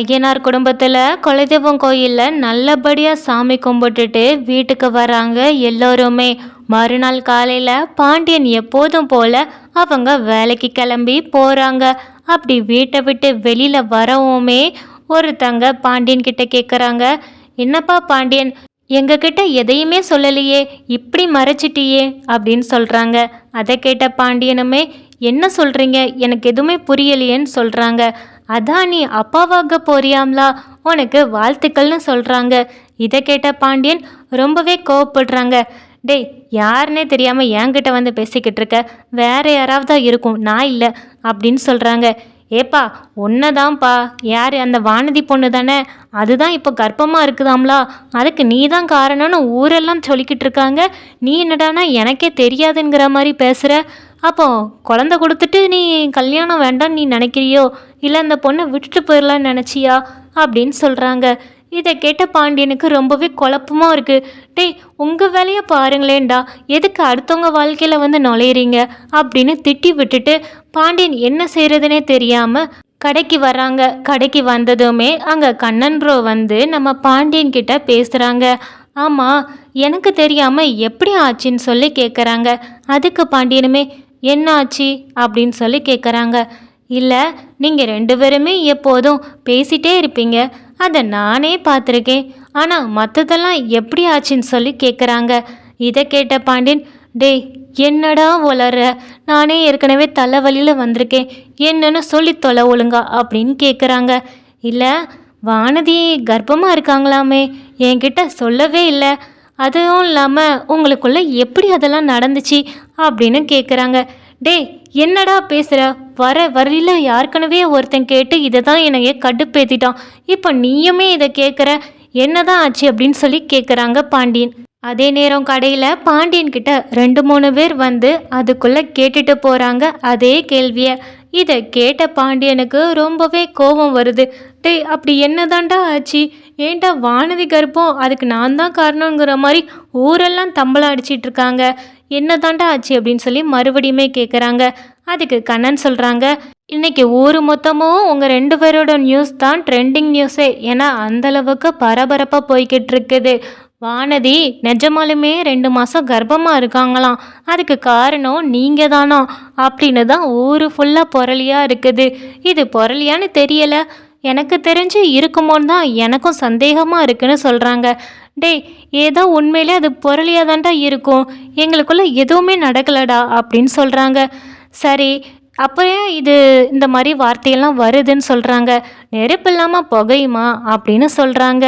ஐயனார் குடும்பத்தில் குலதெய்வம் கோயிலில் நல்லபடியாக சாமி கும்பிட்டுட்டு வீட்டுக்கு வராங்க எல்லோருமே. மறுநாள் காலையில் பாண்டியன் எப்போதும் போல அவங்க வேலைக்கு கிளம்பி போகிறாங்க அப்படி வீட்டை விட்டு வெளியில் வரவுமே ஒருத்தங்க பாண்டியன் கிட்ட கேட்குறாங்க என்னப்பா பாண்டியன் எங்ககிட்ட எதையுமே சொல்லலையே இப்படி மறைச்சிட்டியே அப்படின்னு சொல்கிறாங்க அதை கேட்ட பாண்டியனுமே என்ன சொல்கிறீங்க எனக்கு எதுவுமே புரியலையேன்னு சொல்கிறாங்க அதான் நீ அப்பாவாக போறியாம்லா? உனக்கு வாழ்த்துக்கள்னு சொல்கிறாங்க இதை கேட்ட பாண்டியன் ரொம்பவே கோவப்படுறாங்க. டேய் யாருன்னே தெரியாமல் என்கிட்ட வந்து பேசிக்கிட்டு இருக்க. வேற யாராவது இருக்கும்? நான் இல்லை அப்படின்னு சொல்கிறாங்க ஏப்பா ஒன்னதான்ப்பா யார்? அந்த வானதி பொண்ணு தானே? அதுதான் இப்போ கர்ப்பமாக இருக்குதாம்லா? அதுக்கு நீ தான் காரணம்னு ஊரெல்லாம் சொல்லிக்கிட்டு இருக்காங்க. நீ என்னடானா எனக்கே தெரியாதுங்கிற மாதிரி பேசுகிற அப்போ குழந்த கொடுத்துட்டு நீ கல்யாணம் வேண்டாம் நீ நினைக்கிறியோ? இல்லை அந்த பொண்ணை விட்டுட்டு போயிடலான்னு நினச்சியா? அப்படின்னு சொல்கிறாங்க இதை கேட்ட பாண்டியனுக்கு ரொம்பவே குழப்பமாக இருக்குது டேய் உங்கள் வேலையை பாருங்களேன்டா. எதுக்கு அடுத்தவங்க வாழ்க்கையில் வந்து நுழையிறீங்க? அப்படின்னு திட்டி விட்டுட்டு பாண்டியன் என்ன செய்கிறதுனே தெரியாமல் கடைக்கு வராங்க கடைக்கு வந்ததுமே அங்கே கண்ணன் ப்ரோ வந்து நம்ம பாண்டியன் கிட்ட பேசுகிறாங்க ஆமாம் எனக்கு தெரியாமல் எப்படி ஆச்சுன்னு சொல்லி கேட்குறாங்க அதுக்கு பாண்டியனுமே என்ன ஆச்சு அப்படின்னு சொல்லி கேட்குறாங்க இல்லை நீங்கள் ரெண்டு பேருமே எப்போதும் பேசிட்டே இருப்பீங்க. அதை நானே பார்த்துருக்கேன் ஆனால் மற்றதெல்லாம் எப்படி ஆச்சுன்னு சொல்லி கேட்குறாங்க இதை கேட்ட பாண்டியன் டேய் என்னடா உளற நானே ஏற்கனவே தலைவலியில் வந்திருக்கேன். என்னன்னு சொல்லி தொலை ஒழுங்கா அப்படின்னு கேட்குறாங்க இல்லை வானதி கர்ப்பமாக இருக்காங்களாமே. என்கிட்ட சொல்லவே இல்லை. அதுவும் இல்லாமல் உங்களுக்குள்ள எப்படி அதெல்லாம் நடந்துச்சு அப்படின்னு கேட்குறாங்க டேய் என்னடா பேசுகிற வர வரையில யாருக்கனவே ஒருத்தன் கேட்டு இதை தான் என்னைய கடுப்பேத்திட்டான். இப்போ நீயுமே இதை கேட்குற என்னதான் ஆச்சு அப்படின்னு சொல்லி கேட்குறாங்க பாண்டியன். அதே நேரம் கடையில் பாண்டியன் கிட்ட ரெண்டு மூணு பேர் வந்து அதுக்குள்ளே கேட்டுட்டு போகிறாங்க அதே கேள்வியை. இதை கேட்ட பாண்டியனுக்கு ரொம்பவே கோபம் வருது. டேய் அப்படி என்னதான்டா ஆச்சு? ஏன்டா வானதி கர்ப்பம்? அதுக்கு நான் தான் காரணங்கிற மாதிரி ஊரெல்லாம் தம்பளம் அடிச்சிட்டு இருக்காங்க. என்னதான்டா ஆச்சு? அப்படின்னு சொல்லி மறுபடியுமே கேட்குறாங்க அதுக்கு கண்ணன் சொல்கிறாங்க இன்றைக்கி ஊர் மொத்தமும் உங்கள் ரெண்டு பேரோட நியூஸ் தான் ட்ரெண்டிங் நியூஸே ஏன்னா அந்தளவுக்கு பரபரப்பாக போய்கிட்டு இருக்குது. வானதி நிஜமாலுமே ரெண்டு மாதம் கர்ப்பமாக இருக்காங்களாம். அதுக்கு காரணம் நீங்கள் தானா? அப்படின்னு தான் ஊர் ஃபுல்லாக பொருளியாக இருக்குது. இது பொருளியான்னு தெரியலை. எனக்கு தெரிஞ்சு இருக்குமோன்னு தான் எனக்கும் சந்தேகமாக இருக்குன்னு சொல்கிறாங்க டேய் ஏதோ உண்மையிலே அது பொருளியாக தான்டா இருக்கும். எங்களுக்குள்ளே எதுவுமே நடக்கலடா அப்படின்னு சொல்கிறாங்க சரி அப்போயே இது இந்த மாதிரி வார்த்தையெல்லாம் வருதுன்னு சொல்கிறாங்க நெருப்பு இல்லாமல் புகையுமா? அப்படின்னு சொல்கிறாங்க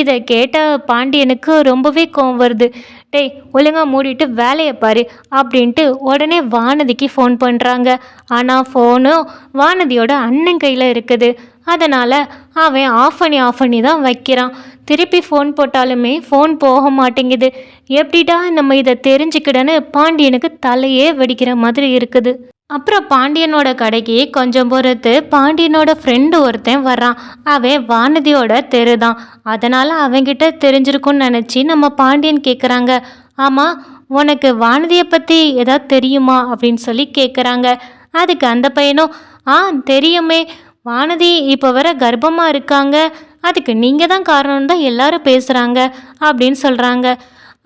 இதை கேட்ட பாண்டியனுக்கு ரொம்பவே கோவம் வருது. டேய் ஒழுங்கா மூடிட்டு வேலையை பாரு அப்படின்ட்டு உடனே வானதிக்கு ஃபோன் பண்ணுறாங்க ஆனால் ஃபோனும் வானதியோட அண்ணன் கையில் இருக்குது. அதனால் அவன் ஆஃப் பண்ணி ஆஃப் பண்ணி தான் வைக்கிறான். திருப்பி ஃபோன் போட்டாலுமே ஃபோன் போக மாட்டேங்குது. எப்படிடா நம்ம இதை தெரிஞ்சுக்கிடன்னு பாண்டியனுக்கு தலையே வெடிக்கிற மாதிரி இருக்குது. அப்புறம் பாண்டியனோட கடைக்கு கொஞ்சம் பொறுத்து பாண்டியனோட ஃப்ரெண்டு ஒருத்தன் வர்றான். அவன் வானதியோட தெரு தான். அதனால் அவன்கிட்ட தெரிஞ்சிருக்கும்னு நினச்சி நம்ம பாண்டியன் கேட்குறாங்க ஆமாம் உனக்கு வானதியை பற்றி ஏதாவது தெரியுமா? அப்படின்னு சொல்லி கேட்குறாங்க அதுக்கு அந்த பையனும் ஆ தெரியுமே. வானதி இப்போ வர கர்ப்பமாக இருக்காங்க. அதுக்கு நீங்கள் தான் காரணம்னு தான் எல்லாரும் பேசுகிறாங்க அப்படின்னு சொல்கிறாங்க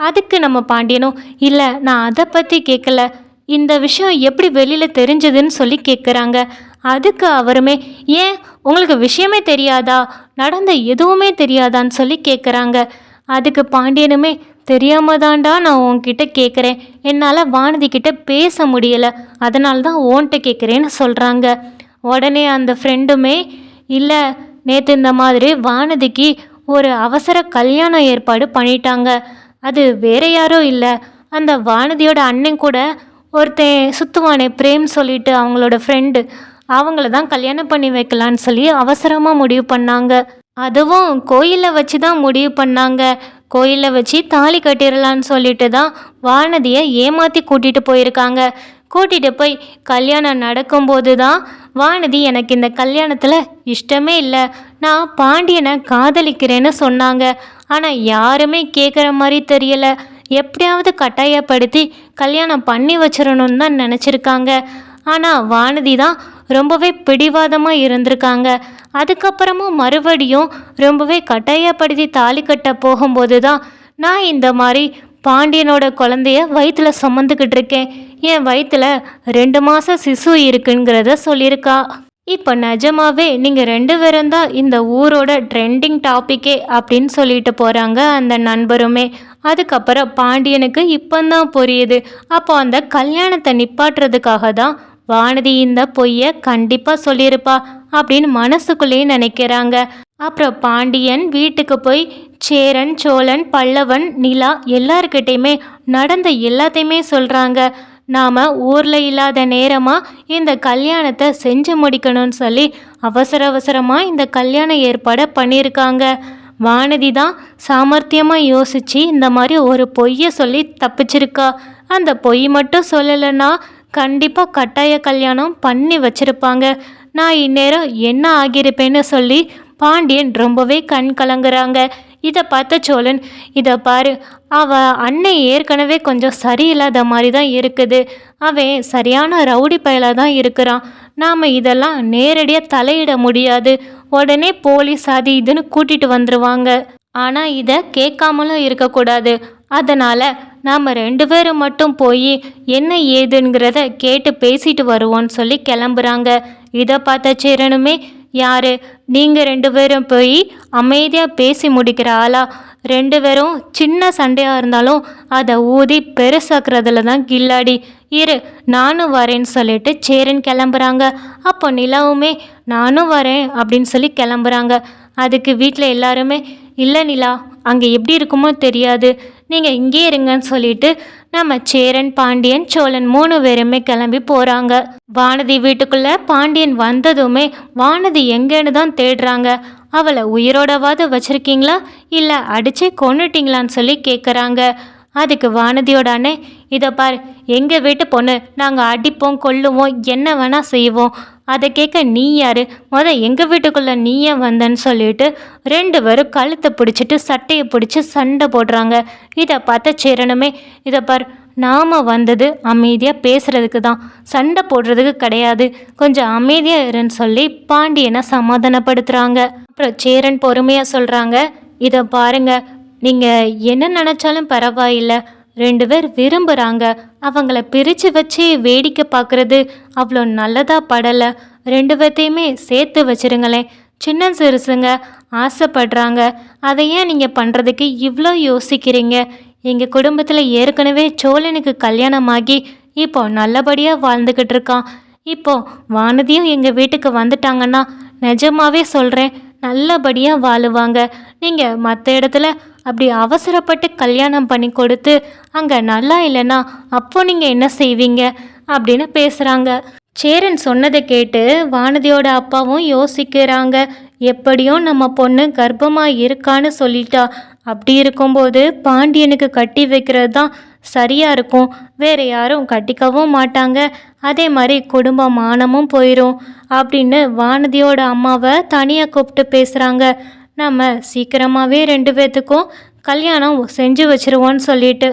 அதுக்கு நம்ம பாண்டியனும் இல்லை நான் அதை பற்றி கேட்கல இந்த விஷயம் எப்படி வெளியில் தெரிஞ்சதுன்னு சொல்லி கேட்குறாங்க அதுக்கு அவருமே ஏன் உங்களுக்கு விஷயமே தெரியாதா? நடந்த எதுவுமே தெரியாதான்னு சொல்லி கேட்குறாங்க அதுக்கு பாண்டியனுமே தெரியாம தான்டா நான் உன்கிட்ட கேட்குறேன் என்னால் வானதி கிட்ட பேச முடியலை. அதனால தான் ஓன்ட்ட கேட்குறேன்னு சொல்கிறாங்க உடனே அந்த ஃப்ரெண்டுமே இல்லை நேற்று இந்த மாதிரி வானதிக்கு ஒரு அவசர கல்யாண ஏற்பாடு பண்ணிட்டாங்க. அது வேற யாரும் இல்லை. அந்த வானதியோட அண்ணன் கூட ஒருத்தன் சுத்துவானே பிரேம் சொல்லிட்டு அவங்களோட ஃப்ரெண்டு அவங்கள தான் கல்யாணம் பண்ணி வைக்கலான்னு சொல்லி அவசரமாக முடிவு பண்ணாங்க. அதுவும் கோயிலில் வச்சு தான் முடிவு பண்ணாங்க. கோயிலில் வச்சு தாலி கட்டிடலான்னு சொல்லிட்டு தான் வானதியை ஏமாற்றி கூட்டிகிட்டு போயிருக்காங்க. கூட்டிகிட்டு போய் கல்யாணம் நடக்கும்போது தான் வானதி எனக்கு இந்த கல்யாணத்தில் இஷ்டமே இல்லை. நான் பாண்டியனை காதலிக்கிறேன்னு சொன்னாங்க. ஆனால் யாருமே கேட்குற மாதிரி தெரியலை. எப்படியாவது கட்டாயப்படுத்தி கல்யாணம் பண்ணி வச்சிடணும்னு தான் நினச்சிருக்காங்க. ஆனால் வானதி தான் ரொம்பவே பிடிவாதமாக இருந்திருக்காங்க. அதுக்கப்புறமும் மறுபடியும் ரொம்பவே கட்டாயப்படுத்தி தாலி கட்ட போகும்போது தான் நான் இந்த மாதிரி பாண்டியனோட குழந்தைய வயிற்றுல சுமந்துக்கிட்டு இருக்கேன். என் வயிற்றுல ரெண்டு மாதம் சிசு இருக்குங்கிறத சொல்லியிருக்கா. இப்போ நிஜமாவே நீங்கள் ரெண்டு பேரும் தான் இந்த ஊரோட ட்ரெண்டிங் டாப்பிக்கே அப்படின்னு சொல்லிட்டு போகிறாங்க அந்த நண்பருமே. அதுக்கப்புறம் பாண்டியனுக்கு இப்போந்தான் புரியுது. அப்போ அந்த கல்யாணத்தை நிப்பாட்டுறதுக்காக தான் வானதி இந்த பொய்யை கண்டிப்பாக சொல்லியிருப்பா அப்படின்னு மனசுக்குள்ளேயே நினைக்கிறாங்க. அப்புறம் பாண்டியன் வீட்டுக்கு போய் சேரன் சோழன் பல்லவன் நிலா எல்லார்கிட்டேயுமே நடந்த எல்லாத்தையுமே சொல்கிறாங்க நாம் ஊரில் இல்லாத நேரமாக இந்த கல்யாணத்தை செஞ்சு முடிக்கணும்னு சொல்லி அவசர அவசரமாக இந்த கல்யாண ஏற்பாடை பண்ணியிருக்காங்க. வானதி தான் சாமர்த்தியமாக யோசித்து இந்த மாதிரி ஒரு பொய்யை சொல்லி தப்பிச்சிருக்கா. அந்த பொய் மட்டும் சொல்லலைன்னா கண்டிப்பாக கட்டாய கல்யாணம் பண்ணி வச்சுருப்பாங்க. நான் இந்நேரம் என்ன ஆகியிருப்பேன்னு சொல்லி பாண்டியன் ரொம்பவே கண் கலங்குறாங்க. இதை பார்த்த சோழன் இதை பாரு அவ அன்னை ஏற்கனவே கொஞ்சம் சரியில்லாத மாதிரி தான் இருக்குது. அவன் சரியான ரவுடி பயலாக தான் இருக்கிறான். நாம் இதெல்லாம் நேரடியாக தலையிட முடியாது. உடனே போலீஸ் அது இதுன்னு கூட்டிகிட்டு வந்துடுவாங்க ஆனால் இதை கேட்காமலும் இருக்கக்கூடாது. அதனால் நாம் ரெண்டு பேரும் மட்டும் போய் என்ன ஏதுங்கிறத கேட்டு பேசிட்டு வருவோன்னு சொல்லி கிளம்புறாங்க. இதை பார்த்த சேரனுமே யாரு? நீங்கள் ரெண்டு பேரும் போய் அமைதியாக பேசி முடிக்கிற ஆளா? ரெண்டு பேரும் சின்ன சண்டையாக இருந்தாலும் அதை ஊதி பெருசாக்குறதுல தான் கில்லாடி. இரு நானும் வரேன்னு சொல்லிட்டு சேரன் கிளம்புறாங்க. அப்போ நிலாவுமே நானும் வரேன் அப்படின்னு சொல்லி கிளம்புறாங்க. அதுக்கு வீட்டில் எல்லாருமே இல்லை நிலா அங்கே எப்படி இருக்குமோ தெரியாது. நீங்கள் இங்கே இருங்கன்னு சொல்லிட்டு நம்ம சேரன் பாண்டியன் சோழன் மூணு பேருமே கிளம்பி போகிறாங்க வானதி வீட்டுக்குள்ளே பாண்டியன் வந்ததுமே வானதி எங்கேன்னு தான் தேடுறாங்க. அவளை உயிரோடவாது வச்சுருக்கீங்களா? இல்லை அடிச்சே கொண்டுட்டிங்களான்னு சொல்லி கேட்குறாங்க அதுக்கு வானதியோட அண்ணே இதை பார் எங்கள் வீட்டு பொண்ணு நாங்கள் அடிப்போம் கொல்லுவோம் என்ன வேணால் செய்வோம். அதை கேட்க நீ யார்? மொதல் எங்கள் வீட்டுக்குள்ளே நீயே வந்தன்னு சொல்லிட்டு ரெண்டு பேரும் கழுத்தை பிடிச்சிட்டு சட்டையை பிடிச்சி சண்டை போடுறாங்க. இதை பார்த்த சேரனுமே இதை பார் நாம் வந்தது அமைதியாக பேசுறதுக்கு தான். சண்டை போடுறதுக்கு கிடையாது. கொஞ்சம் அமைதியாக இருன்னு சொல்லி பாண்டியனை சமாதானப்படுத்துகிறாங்க அப்புறம் சேரன் பொறுமையாக சொல்கிறாங்க இதை பாருங்கள் நீங்கள் என்ன நினச்சாலும் பரவாயில்ல. ரெண்டு பேர் விரும்புகிறாங்க அவங்கள பிரித்து வச்சு வேடிக்கை பார்க்குறது அவ்வளோ நல்லதாக படலை. ரெண்டு பேர்த்தையுமே சேர்த்து வச்சிருங்களேன். சின்ன சிறுசுங்க ஆசைப்படுறாங்க. அதை ஏன் நீங்கள் பண்ணுறதுக்கு இவ்வளோ யோசிக்கிறீங்க? எங்கள் குடும்பத்தில் ஏற்கனவே சோழனுக்கு கல்யாணமாகி இப்போ நல்லபடியாக வாழ்ந்துக்கிட்டு இருக்கான். இப்போ வானதியும் எங்கள் வீட்டுக்கு வந்துட்டாங்கன்னா நிஜமாவே சொல்கிறேன் நல்லபடியாக வாழுவாங்க. நீங்கள் மற்ற இடத்துல அப்படி அவசரப்பட்டு கல்யாணம் பண்ணி கொடுத்து அங்கே நல்லா இல்லைன்னா அப்போ நீங்கள் என்ன செய்வீங்க? அப்படின்னு பேசுகிறாங்க சேரன் சொன்னதை கேட்டு வானதியோட அப்பாவும் யோசிக்கிறாங்க. எப்படியும் நம்ம பொண்ணு கர்ப்பமாக இருக்கான்னு சொல்லிட்டா. அப்படி இருக்கும்போது பாண்டியனுக்கு கட்டி வைக்கிறது தான் சரியாக இருக்கும். வேற யாரும் கட்டிக்கவும் மாட்டாங்க. அதே மாதிரி குடும்ப மானமும் போயிடும் அப்படின்னு வானதியோட அம்மாவை தனியாக கூப்பிட்டு பேசுகிறாங்க நம்ம சீக்கிரமாகவே ரெண்டு பேர்த்துக்கும் கல்யாணம் செஞ்சு வச்சிருவோன்னு சொல்லிட்டு.